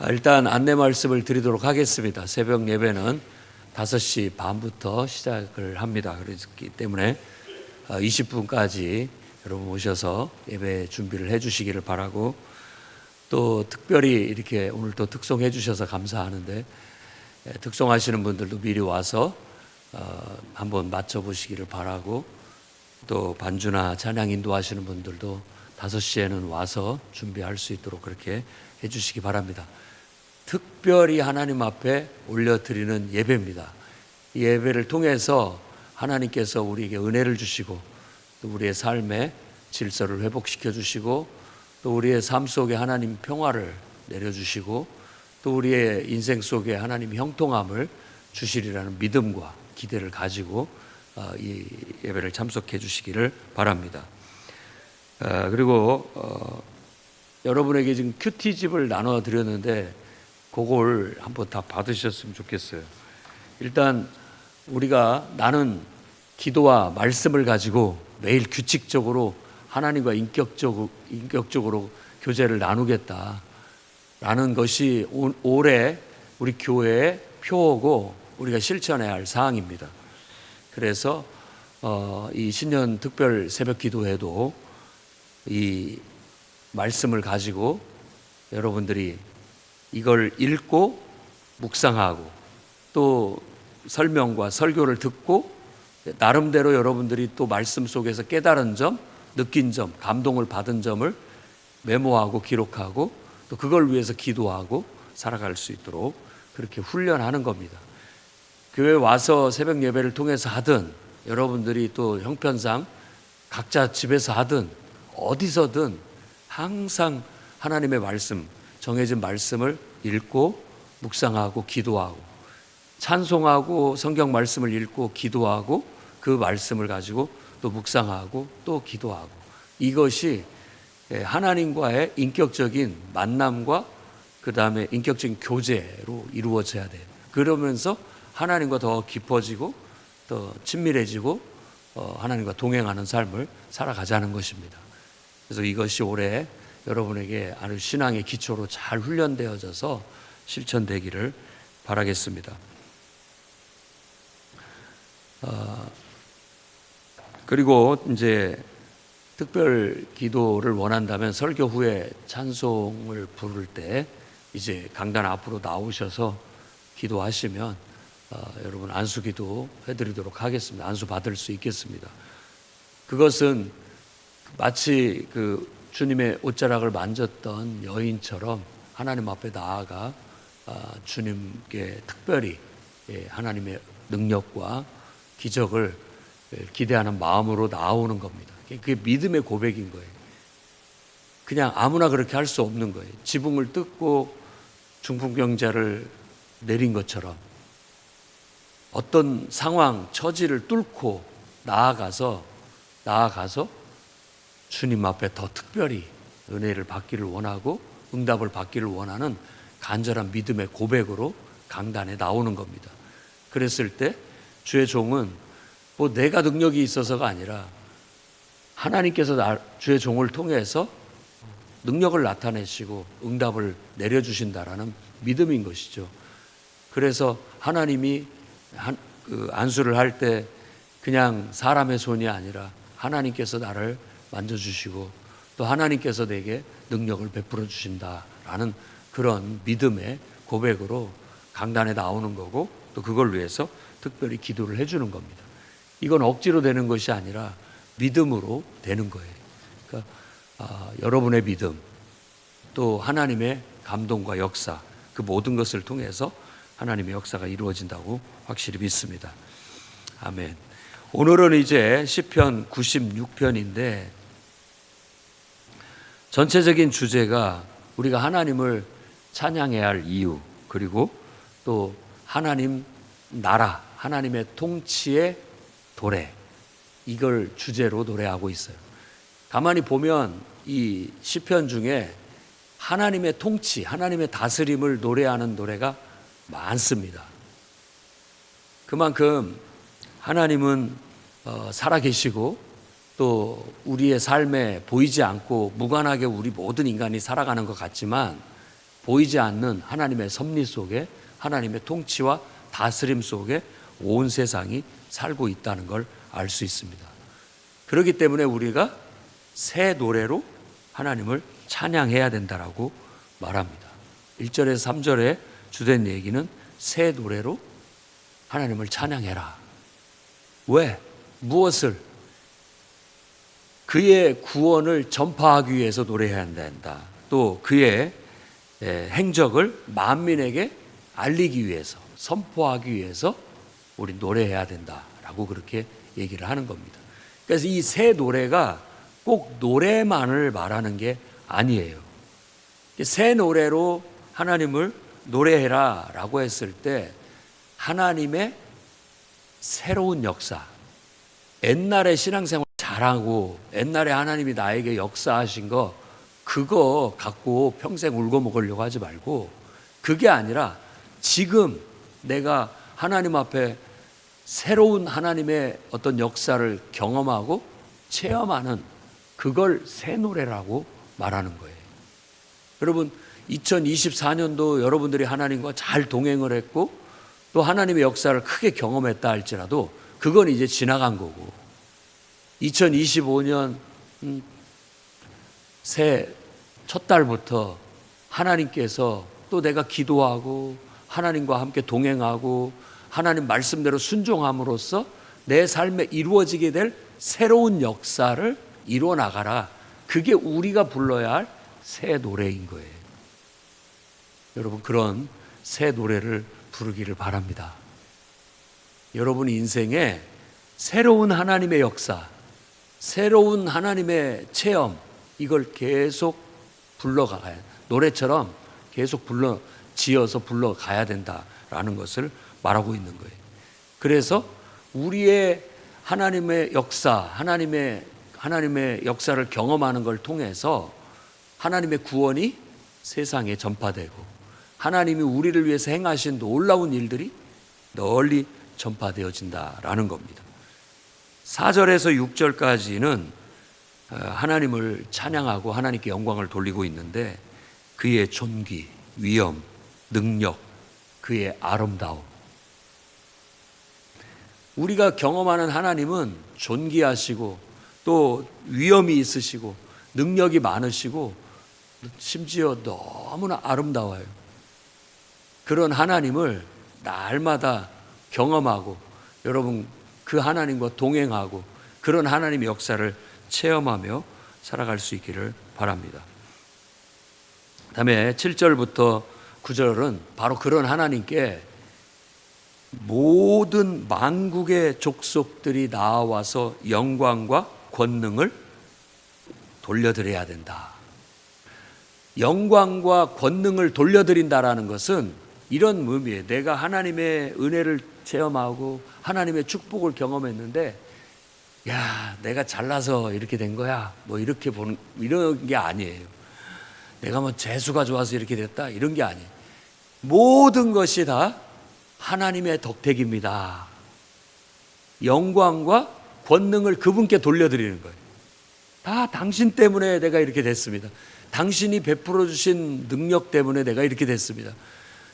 아, 일단 안내 말씀을 드리도록 하겠습니다. 새벽 예배는 5시 반부터 시작을 합니다. 그렇기 때문에 20분까지 여러분 오셔서 예배 준비를 해 주시기를 바라고 또 특별히 이렇게 오늘 또 특송해 주셔서 감사하는데 예, 특송하시는 분들도 미리 와서 어, 한번 맞춰 보시기를 바라고 또 반주나 찬양 인도하시는 분들도 5시에는 와서 준비할 수 있도록 그렇게 해 주시기 바랍니다. 특별히 하나님 앞에 올려드리는 예배입니다. 이 예배를 통해서 하나님께서 우리에게 은혜를 주시고 또 우리의 삶의 질서를 회복시켜 주시고 또 우리의 삶 속에 하나님 평화를 내려주시고 또 우리의 인생 속에 하나님 형통함을 주시리라는 믿음과 기대를 가지고 어, 이 예배를 참석해 주시기를 바랍니다. 어, 그리고 어, 여러분에게 지금 큐티집을 나눠 드렸는데 그걸 한번 다 받으셨으면 좋겠어요. 일단 우리가 나는 기도와 말씀을 가지고 매일 규칙적으로 하나님과 인격적으로, 인격적으로 교제를 나누겠다 라는 것이 올- 올해 우리 교회의 표어고 우리가 실천해야 할 사항입니다. 그래서 어, 이 신년 특별 새벽 기도회도 이 말씀을 가지고 여러분들이 이걸 읽고 묵상하고 또 설명과 설교를 듣고 나름대로 여러분들이 또 말씀 속에서 깨달은 점, 느낀 점, 감동을 받은 점을 메모하고 기록하고 또 그걸 위해서 기도하고 살아갈 수 있도록 그렇게 훈련하는 겁니다. 교회 와서 새벽 예배를 통해서 하든 여러분들이 또 형편상 각자 집에서 하든 어디서든 항상 하나님의 말씀, 정해진 말씀을 읽고 묵상하고 기도하고 찬송하고 성경 말씀을 읽고 기도하고 그 말씀을 가지고 또 묵상하고 또 기도하고 이것이 예, 하나님과의 인격적인 만남과 그 다음에 인격적인 교제로 이루어져야 돼요. 그러면서 하나님과 더 깊어지고 더 친밀해지고 어, 하나님과 동행하는 삶을 살아가자는 것입니다. 그래서 이것이 올해 여러분에게 아주 신앙의 기초로 잘 훈련되어져서 실천되기를 바라겠습니다. 어, 그리고 이제 특별 기도를 원한다면 설교 후에 찬송을 부를 때 이제 강단 앞으로 나오셔서 기도하시면 어, 여러분 안수 기도 해드리도록 하겠습니다. 안수 받을 수 있겠습니다. 그것은 마치 그 주님의 옷자락을 만졌던 여인처럼 하나님 앞에 나아가 아, 주님께 특별히 예, 하나님의 능력과 기적을 예, 기대하는 마음으로 나오는 겁니다. 그게 믿음의 고백인 거예요. 그냥 아무나 그렇게 할 수 없는 거예요. 지붕을 뜯고 중풍병자를 내린 것처럼 어떤 상황, 처지를 뚫고 나아가서 나아가서 주님 앞에 더 특별히 은혜를 받기를 원하고 응답을 받기를 원하는 간절한 믿음의 고백으로 강단에 나오는 겁니다. 그랬을 때 주의 종은 뭐 내가 능력이 있어서가 아니라 하나님께서 나, 주의 종을 통해서 능력을 나타내시고 응답을 내려주신다라는 믿음인 것이죠. 그래서 하나님이 한, 그 안수를 할 때 그냥 사람의 손이 아니라 하나님께서 나를 만져주시고 또 하나님께서 내게 능력을 베풀어 주신다라는 그런 믿음의 고백으로 강단에 나오는 거고 또 그걸 위해서 특별히 기도를 해주는 겁니다. 이건 억지로 되는 것이 아니라 믿음으로 되는 거예요. 그러니까 아, 여러분의 믿음 또 하나님의 감동과 역사 그 모든 것을 통해서 하나님의 역사가 이루어진다고 확실히 믿습니다. 아멘. 오늘은 이제 시편 96편인데 전체적인 주제가 우리가 하나님을 찬양해야 할 이유 그리고 또 하나님 나라 하나님의 통치의 도래 이걸 주제로 노래하고 있어요. 가만히 보면 이 시편 중에 하나님의 통치, 하나님의 다스림을 노래하는 노래가 많습니다. 그만큼 하나님은 어, 살아계시고 또 우리의 삶에 보이지 않고 무관하게 우리 모든 인간이 살아가는 것 같지만 보이지 않는 하나님의 섭리 속에 하나님의 통치와 다스림 속에 온 세상이 살고 있다는 걸 알 수 있습니다. 그렇기 때문에 우리가 새 노래로 하나님을 찬양해야 된다라고 말합니다. 1절에서 3절에 주된 얘기는 새 노래로 하나님을 찬양해라. 왜? 무엇을? 그의 구원을 전파하기 위해서 노래해야 된다. 또 그의 예, 행적을 만민에게 알리기 위해서, 선포하기 위해서 우리 노래해야 된다라고 그렇게 얘기를 하는 겁니다. 그래서 이새 노래가 꼭 노래만을 말하는 게 아니에요. 새 노래로 하나님을 노래해라 라고 했을 때 하나님의 새로운 역사, 옛날에 신앙생활 잘하고 옛날에 하나님이 나에게 역사하신 거 그거 갖고 평생 울고 먹으려고 하지 말고 그게 아니라 지금 내가 하나님 앞에 새로운 하나님의 어떤 역사를 경험하고 체험하는 그걸 새 노래라고 말하는 거예요. 여러분 2024년도 여러분들이 하나님과 잘 동행을 했고 또 하나님의 역사를 크게 경험했다 할지라도 그건 이제 지나간 거고 2025년 음, 새첫 달부터 하나님께서 또 내가 기도하고 하나님과 함께 동행하고 하나님 말씀대로 순종함으로써 내 삶에 이루어지게 될 새로운 역사를 이루어 나가라. 그게 우리가 불러야 할 새 노래인 거예요. 여러분 그런 새 노래를 부르기를 바랍니다. 여러분 인생에 새로운 하나님의 역사, 새로운 하나님의 체험 이걸 계속 불러가야 노래처럼 계속 불러 지어서 불러가야 된다라는 것을 말하고 있는 거예요. 그래서 우리의 하나님의 역사, 하나님의 하나님의 역사를 경험하는 걸 통해서 하나님의 구원이 세상에 전파되고 하나님이 우리를 위해서 행하신 놀라운 일들이 널리 전파되어진다라는 겁니다. 4절에서 6절까지는 어, 하나님을 찬양하고 하나님께 영광을 돌리고 있는데 그의 존귀, 위엄, 능력, 그의 아름다움. 우리가 경험하는 하나님은 존귀하시고 또 위엄이 있으시고 능력이 많으시고 심지어 너무나 아름다워요. 그런 하나님을 날마다 경험하고 여러분 그 하나님과 동행하고 그런 하나님의 역사를 체험하며 살아갈 수 있기를 바랍니다. 다음에 7절부터 9절은 바로 그런 하나님께 모든 만국의 족속들이 나와서 영광과 권능을 돌려드려야 된다. 영광과 권능을 돌려드린다라는 것은 이런 의미에 내가 하나님의 은혜를 체험하고 하나님의 축복을 경험했는데 야, 내가 잘나서 이렇게 된 거야. 뭐 이렇게 보는 이런 게 아니에요. 내가 뭐 재수가 좋아서 이렇게 됐다. 이런 게 아니에요. 모든 것이 다 하나님의 덕택입니다. 영광과 권능을 그분께 돌려드리는 거예요. 다 당신 때문에 내가 이렇게 됐습니다. 당신이 베풀어 주신 능력 때문에 내가 이렇게 됐습니다.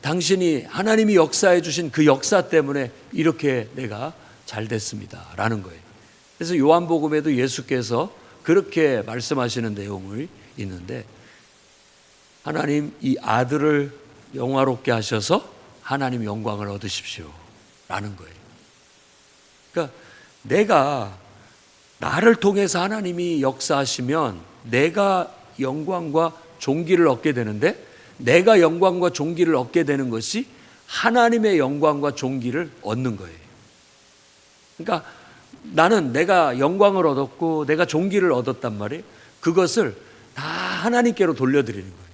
당신이 하나님이 역사해 주신 그 역사 때문에 이렇게 내가 잘 됐습니다. 라는 거예요. 그래서 요한복음에도 예수께서 그렇게 말씀하시는 내용이 있는데 하나님 이 아들을 영화롭게 하셔서 하나님 영광을 얻으십시오. 라는 거예요. 그러니까 내가 나를 통해서 하나님이 역사하시면 내가 영광과 종기를 얻게 되는데 내가 영광과 종기를 얻게 되는 것이 하나님의 영광과 종기를 얻는 거예요. 그러니까 나는 내가 영광을 얻었고 내가 종기를 얻었단 말이에요. 그것을 다 하나님께로 돌려드리는 거예요.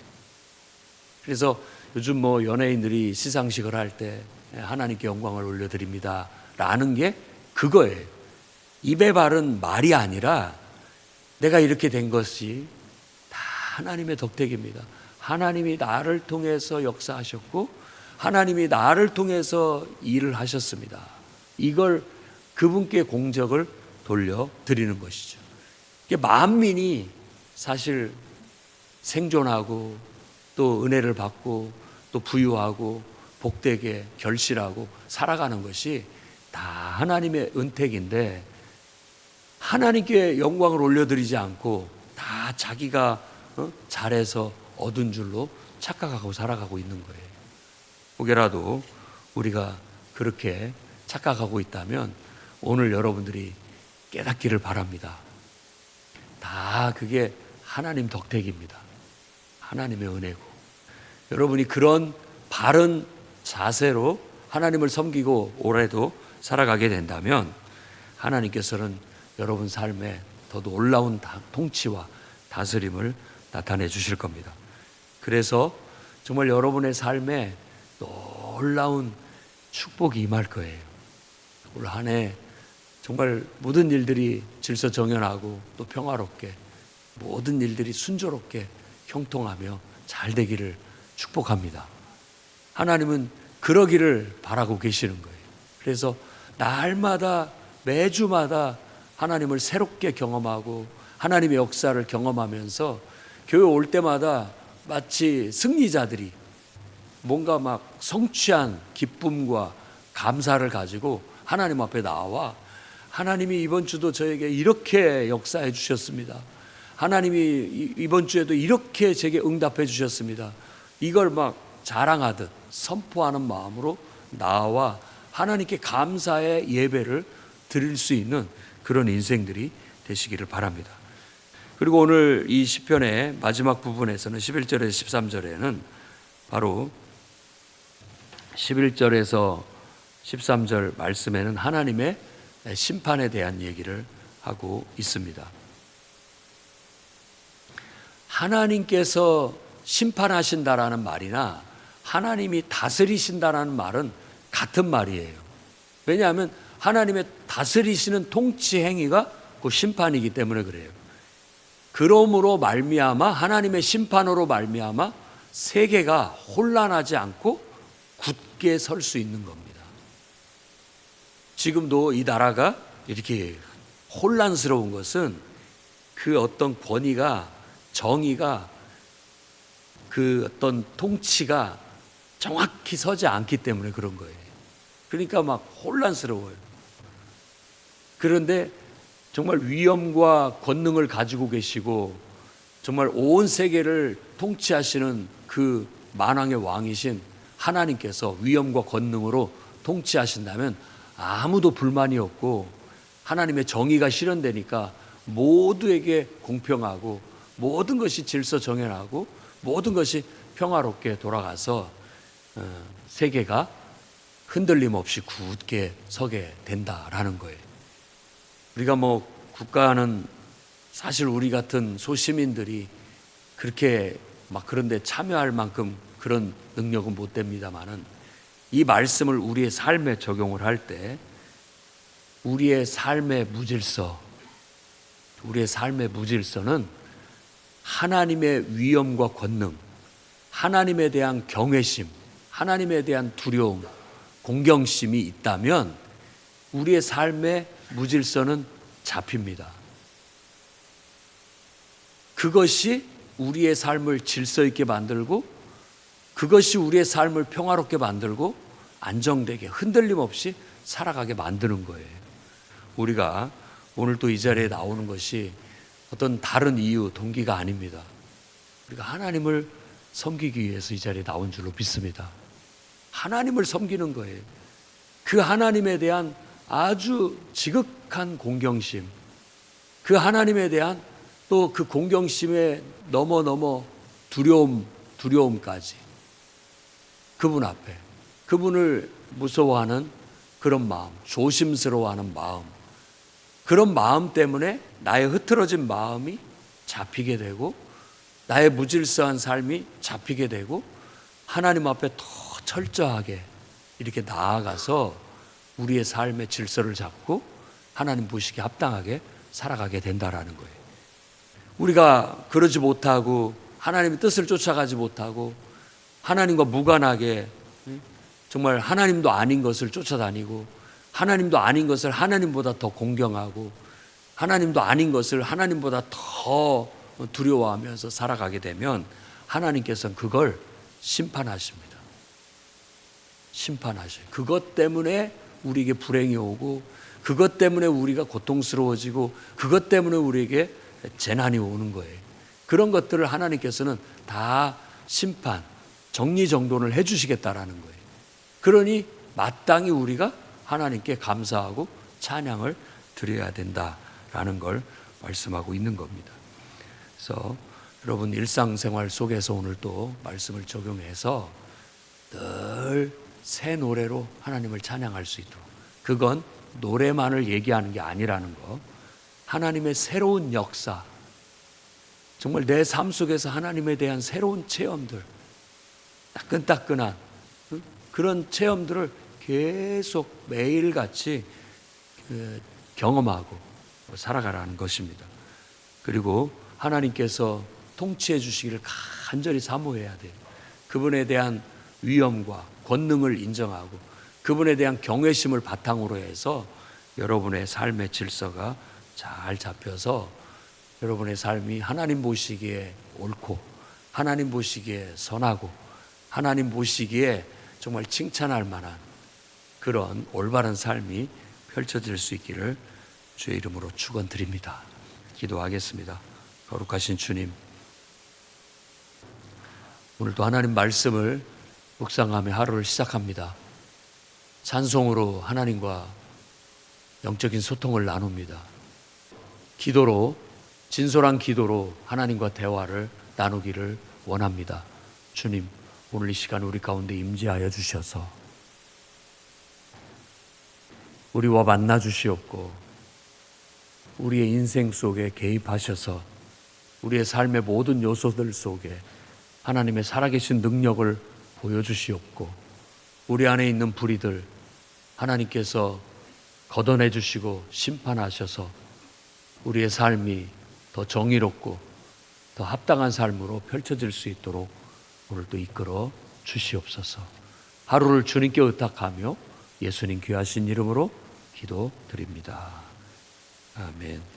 그래서 요즘 뭐 연예인들이 시상식을 할 때 하나님께 영광을 올려드립니다. 라는 게 그거예요. 입에 바른 말이 아니라 내가 이렇게 된 것이 다 하나님의 덕택입니다. 하나님이 나를 통해서 역사하셨고 하나님이 나를 통해서 일을 하셨습니다. 이걸 그분께 공적을 돌려 드리는 것이죠. 만민이 사실 생존하고 또 은혜를 받고 또 부유하고 복되게 결실하고 살아가는 것이 다 하나님의 은택인데 하나님께 영광을 올려드리지 않고 다 자기가 어? 잘해서 얻은 줄로 착각하고 살아가고 있는 거예요. 혹여라도 우리가 그렇게 착각하고 있다면 오늘 여러분들이 깨닫기를 바랍니다. 다 그게 하나님 덕택입니다. 하나님의 은혜고. 여러분이 그런 바른 자세로 하나님을 섬기고 올해도 살아가게 된다면 하나님께서는 여러분 삶에 더 놀라운 다- 통치와 다스림을 나타내 주실 겁니다. 그래서 정말 여러분의 삶에 놀라운 축복이 임할 거예요. 올 한 해 정말 모든 일들이 질서 정연하고 또 평화롭게 모든 일들이 순조롭게 형통하며 잘 되기를 축복합니다. 하나님은 그러기를 바라고 계시는 거예요. 그래서 날마다 매주마다 하나님을 새롭게 경험하고 하나님의 역사를 경험하면서 교회 올 때마다 마치 승리자들이 뭔가 막 성취한 기쁨과 감사를 가지고 하나님 앞에 나와 하나님이 이번 주도 저에게 이렇게 역사해 주셨습니다. 하나님이 이- 이번 주에도 이렇게 제게 응답해 주셨습니다. 이걸 막 자랑하듯 선포하는 마음으로 나와 하나님께 감사의 예배를 드릴 수 있는 그런 인생들이 되시기를 바랍니다. 그리고 오늘 이 시편의 마지막 부분에서는 11절에서 13절에는 바로 11절에서 13절 말씀에는 하나님의 심판에 대한 얘기를 하고 있습니다. 하나님께서 심판하신다라는 말이나 하나님이 다스리신다라는 말은 같은 말이에요. 왜냐하면 하나님의 다스리시는 통치 행위가 그 심판이기 때문에 그래요. 그러므로 말미암아 하나님의 심판으로 말미암아 세계가 혼란하지 않고 굳게 설 수 있는 겁니다. 지금도 이 나라가 이렇게 혼란스러운 것은 그 어떤 권위가 정의가 그 어떤 통치가 정확히 서지 않기 때문에 그런 거예요. 그러니까 막 혼란스러워요. 그런데 정말 위엄과 권능을 가지고 계시고 정말 온 세계를 통치하시는 그 만왕의 왕이신 하나님께서 위엄과 권능으로 통치하신다면 아무도 불만이 없고 하나님의 정의가 실현되니까 모두에게 공평하고 모든 것이 질서 정연하고 모든 것이 평화롭게 돌아가서 어, 세계가 흔들림 없이 굳게 서게 된다라는 거예요. 우리가 뭐 국가는 사실 우리 같은 소시민들이 그렇게 막 그런데 참여할 만큼 그런 능력은 못 됩니다만은 이 말씀을 우리의 삶에 적용을 할 때 우리의 삶의 무질서, 우리의 삶의 무질서는 하나님의 위엄과 권능, 하나님에 대한 경외심, 하나님에 대한 두려움, 공경심이 있다면 우리의 삶의 무질서는 잡힙니다. 그것이 우리의 삶을 질서 있게 만들고 그것이 우리의 삶을 평화롭게 만들고 안정되게 흔들림 없이 살아가게 만드는 거예요. 우리가 오늘 또 이 자리에 나오는 것이 어떤 다른 이유, 동기가 아닙니다. 우리가 하나님을 섬기기 위해서 이 자리에 나온 줄로 믿습니다. 하나님을 섬기는 거예요. 그 하나님에 대한 아주 지극한 공경심, 그 하나님에 대한 또 그 공경심에 넘어 넘어 두려움, 두려움까지. 그분 앞에 그분을 무서워하는 그런 마음, 조심스러워하는 마음, 그런 마음 때문에 나의 흐트러진 마음이 잡히게 되고 나의 무질서한 삶이 잡히게 되고 하나님 앞에 더 철저하게 이렇게 나아가서 우리의 삶의 질서를 잡고 하나님 보시기에 합당하게 살아가게 된다라는 거예요. 우리가 그러지 못하고 하나님의 뜻을 쫓아가지 못하고 하나님과 무관하게 응? 정말 하나님도 아닌 것을 쫓아다니고 하나님도 아닌 것을 하나님보다 더 공경하고 하나님도 아닌 것을 하나님보다 더 두려워하면서 살아가게 되면 하나님께서는 그걸 심판하십니다. 심판하셔요. 그것 때문에 우리에게 불행이 오고 그것 때문에 우리가 고통스러워지고 그것 때문에 우리에게 재난이 오는 거예요. 그런 것들을 하나님께서는 다 심판, 정리정돈을 해주시겠다라는 거예요. 그러니 마땅히 우리가 하나님께 감사하고 찬양을 드려야 된다라는 걸 말씀하고 있는 겁니다. 그래서 여러분 일상생활 속에서 오늘 또 말씀을 적용해서 늘 새 노래로 하나님을 찬양할 수 있도록 그건 노래만을 얘기하는 게 아니라는 거 하나님의 새로운 역사 정말 내 삶 속에서 하나님에 대한 새로운 체험들 따끈따끈한 응? 그런 체험들을 계속 매일같이 그 경험하고 살아가라는 것입니다. 그리고 하나님께서 통치해 주시기를 간절히 사모해야 돼요. 그분에 대한 위엄과 권능을 인정하고 그분에 대한 경외심을 바탕으로 해서 여러분의 삶의 질서가 잘 잡혀서 여러분의 삶이 하나님 보시기에 옳고 하나님 보시기에 선하고 하나님 보시기에 정말 칭찬할 만한 그런 올바른 삶이 펼쳐질 수 있기를 주의 이름으로 축원드립니다. 기도하겠습니다. 거룩하신 주님, 오늘도 하나님 말씀을 묵상하며 하루를 시작합니다. 찬송으로 하나님과 영적인 소통을 나눕니다. 기도로 진솔한 기도로 하나님과 대화를 나누기를 원합니다. 주님, 오늘 이 시간 우리 가운데 임재하여 주셔서 우리와 만나 주시옵고 우리의 인생 속에 개입하셔서 우리의 삶의 모든 요소들 속에 하나님의 살아계신 능력을 보여주시옵고 우리 안에 있는 불의들 하나님께서 걷어내 주시고 심판하셔서 우리의 삶이 더 정의롭고 더 합당한 삶으로 펼쳐질 수 있도록 오늘도 이끌어 주시옵소서. 하루를 주님께 의탁하며 예수님 귀하신 이름으로 기도드립니다. 아멘.